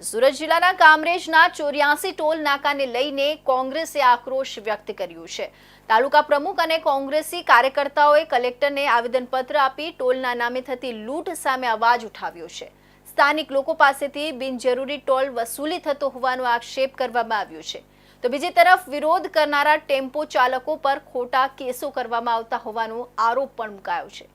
સુરત જિલ્લાના કામરેજના ચોર્યાસી ટોલ નાકાને લઈને કોંગ્રેસે આક્રોશ વ્યક્ત કર્યો છે. તાલુકા પ્રમુખ અને કોંગ્રેસી કાર્યકર્તાઓએ કલેક્ટરને આવેદનપત્ર આપી ટોલના નામે થતી લૂંટ સામે અવાજ ઉઠાવ્યો છે. સ્થાનિક લોકો પાસેથી બિનજરૂરી ટોલ વસૂલી થતો હોવાનો આક્ષેપ કરવામાં આવ્યો છે. તો બીજી તરફ વિરોધ કરનારા ટેમ્પો ચાલકો પર ખોટા કેસો કરવામાં આવતા હોવાનો આરોપ પણ મુકાયો છે.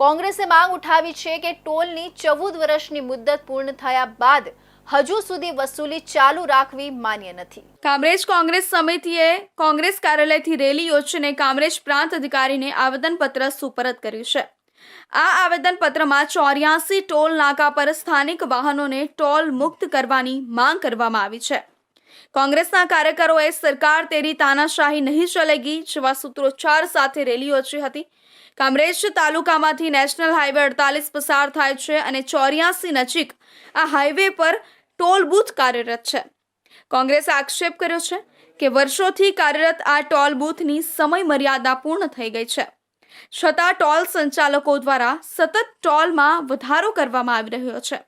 કોંગ્રેસે માંગ ઉઠાવી છે કે ટોલની ચૌદ વર્ષની મુદ્દત પૂર્ણ થયા બાદ હજુ સુધી વસૂલી ચાલુ રાખવી માન્ય નથી. કામરેજ કોંગ્રેસ સમિતિએ કોંગ્રેસ કાર્યાલયથી રેલી યોજીને કામરેજ પ્રાંત અધિકારીને આવેદનપત્ર સુપરત કર્યું છે. આ આવેદનપત્રમાં ચોર્યાસી ટોલ નાકા પર સ્થાનિક વાહનોને ટોલ મુક્ત કરવાની માંગ કરવામાં આવી છે. કોંગ્રેસના કાર્યકરોએ સરકાર તેરી તાનાશાહી નહીં ચલેગી જેવા સૂત્રોચ્ચાર સાથે રેલી યોજી હતી. કામરેજ તાલુકામાંથી નેશનલ હાઈવે અડતાલીસ પસાર થાય છે અને ચોર્યાસી નજીક આ હાઈવે પર ટોલ બૂથ કાર્યરત છે. કોંગ્રેસે આક્ષેપ કર્યો છે કે વર્ષોથી કાર્યરત આ ટોલ બૂથની સમય મર્યાદા પૂર્ણ થઈ ગઈ છે. છતાં ટોલ સંચાલકો દ્વારા સતત ટોલમાં વધારો કરવામાં આવી રહ્યો છે.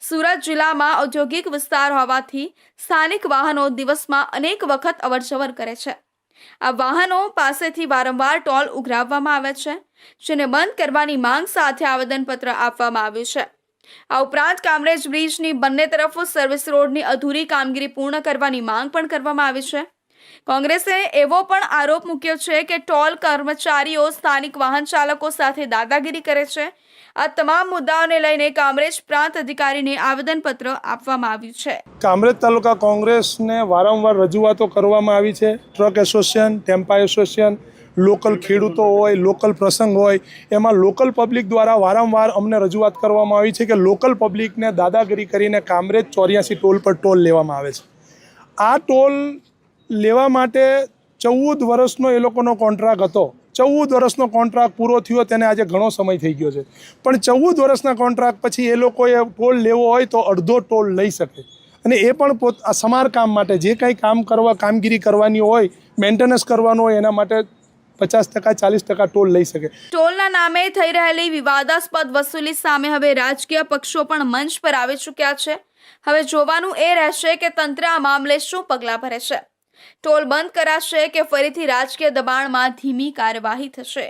સુરત જિલ્લામાં ઔદ્યોગિક વિસ્તાર હોવાથી સ્થાનિક વાહનો દિવસમાં અનેક વખત અવરજવર કરે છે. આ વાહનો પાસેથી વારંવાર ટોલ ઉઘરાવવામાં આવે છે, જેને બંધ કરવાની માંગ સાથે આવેદનપત્ર આપવામાં આવ્યું છે. આ ઉપરાંત કામરેજ બ્રિજની બંને તરફ સર્વિસ રોડની અધૂરી કામગીરી પૂર્ણ કરવાની માંગ પણ કરવામાં આવી છે. કોંગ્રેસે એવો પણ આરોપ મૂક્યો છે કે ટોલ કર્મચારીઓ સ્થાનિક વાહન ચાલકો સાથે દાદાગીરી કરે છે. આ તમામ મુદ્દાઓને લઈને કામરેજ પ્રાંત અધિકારીને આવેદનપત્ર આપવામાં આવ્યું છે. કામરેજ તાલુકા કોંગ્રેસને વારંવાર રજૂઆતો કરવામાં આવી છે. ટ્રક એસોસિએશન, ટેમ્પા એસોસિએશન લોકલ ખેડૂતો હોય લોકલ પ્રસંગ હોય એમાં લોકલ પબ્લિક દ્વારા વારંવાર અમને રજૂઆત કરવામાં આવી છે કે લોકલ પબ્લિકને દાદાગીરી કરીને કામરેજ ચોર્યાસી ટોલ પર ટોલ લેવામાં આવે છે. આ ટોલ લેવા માટે ચૌદ વર્ષનો એ લોકોનો કોન્ટ્રાક્ટ હતો. ચૌદ વર્ષનો કોન્ટ્રાક્ટ પૂરો થયો તેને આજે ઘણો સમય થઈ ગયો છે. પણ ચૌદ વર્ષના કોન્ટ્રાક્ટ પછી એ લોકોએ ટોલ લેવો હોય તો અડધો ટોલ લઈ શકે. અને એ પણ પોત આ સમારકામ માટે જે કાંઈ કામ કરવા કામગીરી કરવાની હોય મેન્ટેનન્સ કરવાનું હોય એના માટે પચાસ ટકા, ચાલીસ ટકા ટોલ લઈ શકે. ટોલના નામે થઈ રહેલી વિવાદાસ્પદ વસૂલી સામે હવે રાજકીય પક્ષો પણ મંચ પર આવી ચૂક્યા છે. હવે જોવાનું એ રહેશે કે તંત્ર આ મામલે શું પગલાં ભરે છે. ટોલ બંધ કરાશે કે ફરીથી રાજકીય દબાણમાં ધીમી કાર્યવાહી થશે?